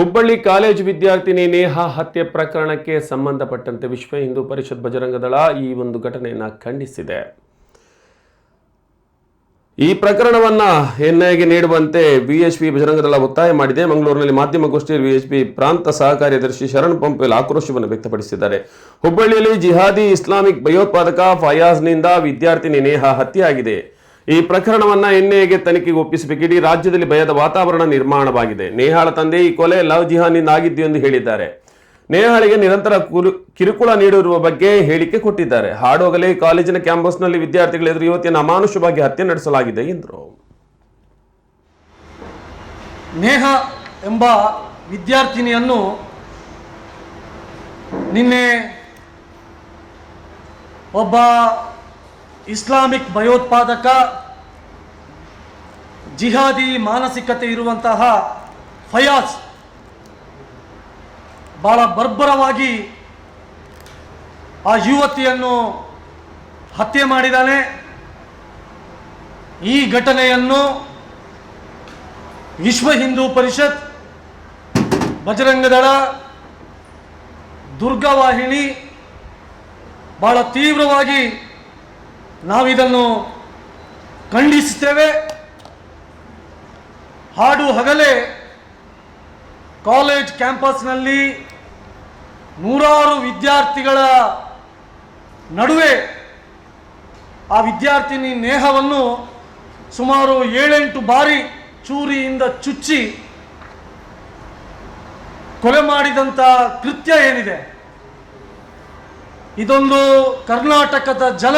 Hubballi college ವಿದ್ಯಾರ್ಥಿನಿ ನೇಹಾ ಹತ್ಯೆ ಪ್ರಕರಣಕ್ಕೆ ಸಂಬಂಧಪಟ್ಟಂತೆ ವಿಶ್ವ ಹಿಂದೂ ಪರಿಷತ್ ಬಜರಂಗ ದಳ ಈ ಒಂದು ಘಟನೆಯನ್ನು ಖಂಡಿಸಿದೆ. ಈ ಪ್ರಕರಣವನ್ನ ಎನ್ಐಗೆ ನೀಡುವಂತೆ ವಿಎಚ್ಪಿ ಬಜರಂಗ ದಳ ಒತ್ತಾಯ ಮಾಡಿದೆ. ಮಂಗಳೂರಿನಲ್ಲಿ ಮಾಧ್ಯಮಗೋಷ್ಠಿಯಲ್ಲಿ ವಿಎಚ್ಪಿ ಪ್ರಾಂತ ಸಹ ಕಾರ್ಯದರ್ಶಿ ಶರಣ್ ಪಂಪೇಲ್ ಆಕ್ರೋಶವನ್ನು ವ್ಯಕ್ತಪಡಿಸಿದ್ದಾರೆ. ಹುಬ್ಬಳ್ಳಿಯಲ್ಲಿ ಜಿಹಾದಿ ಇಸ್ಲಾಮಿಕ್ ಭಯೋತ್ಪಾದಕ ಫಯಾಜ್ನಿಂದ ವಿದ್ಯಾರ್ಥಿನಿ ನೇಹಾ ಹತ್ಯೆಯಾಗಿದೆ. ಈ ಪ್ರಕರಣವನ್ನ ಎನ್ಐಎಗೆ ತನಿಖೆಗೆ ಒಪ್ಪಿಸಬೇಕು. ಇಡೀ ರಾಜ್ಯದಲ್ಲಿ ಭಯದ ವಾತಾವರಣ ನಿರ್ಮಾಣವಾಗಿದೆ. ನೇಹಾಳ ತಂದೆ ಈ ಕೊಲೆ ಲವ್ ಜಿಹಾನಿಂದ ಆಗಿದ್ದು ಎಂದು ಹೇಳಿದ್ದಾರೆ. ನೇಹಾಳಿಗೆ ನಿರಂತರ ಕುರು- ಕಿರುಕುಳ ನೀಡಿರುವ ಬಗ್ಗೆ ಹೇಳಿಕೆ ಕೊಟ್ಟಿದ್ದಾರೆ. ಹಾಡೋಗಲೇ ಕಾಲೇಜಿನ ಕ್ಯಾಂಪಸ್ನಲ್ಲಿ ವಿದ್ಯಾರ್ಥಿಗಳ ಎದುರು ಯುವತಿಯನ್ನು ಅಮಾನುಷವಾಗಿ ಹತ್ಯೆ ನಡೆಸಲಾಗಿದೆ ಎಂದರು. ನೇಹ ಎಂಬ ವಿದ್ಯಾರ್ಥಿನಿಯನ್ನು ನಿನ್ನೆ ಒಬ್ಬ ಇಸ್ಲಾಮಿಕ್ ಭಯೋತ್ಪಾದಕ, ಜಿಹಾದಿ ಮಾನಸಿಕತೆ ಇರುವಂತಹ ಫಯಾಜ್ ಬಹಳ ಬರ್ಬರವಾಗಿ ಆ ಯುವತಿಯನ್ನು ಹತ್ಯೆ ಮಾಡಿದ್ದಾನೆ. ಈ ಘಟನೆಯನ್ನು ವಿಶ್ವ ಹಿಂದೂ ಪರಿಷತ್ ಬಜರಂಗದಳ ದುರ್ಗವಾಹಿನಿ ಬಹಳ ತೀವ್ರವಾಗಿ ನಾವಿದನ್ನು ಖಂಡಿಸುತ್ತೇವೆ. ಹಾಡು ಹಗಲೇ ಕಾಲೇಜ್ ಕ್ಯಾಂಪಸ್ನಲ್ಲಿ ನೂರಾರು ವಿದ್ಯಾರ್ಥಿಗಳ ನಡುವೆ ಆ ವಿದ್ಯಾರ್ಥಿನಿ ನೇಹವನ್ನು ಸುಮಾರು ಏಳೆಂಟು ಬಾರಿ ಚೂರಿಯಿಂದ ಚುಚ್ಚಿ ಕೊಲೆ ಮಾಡಿದಂಥ ಕೃತ್ಯ ಏನಿದೆ? ಇದೊಂದು ಕರ್ನಾಟಕದ ಜನ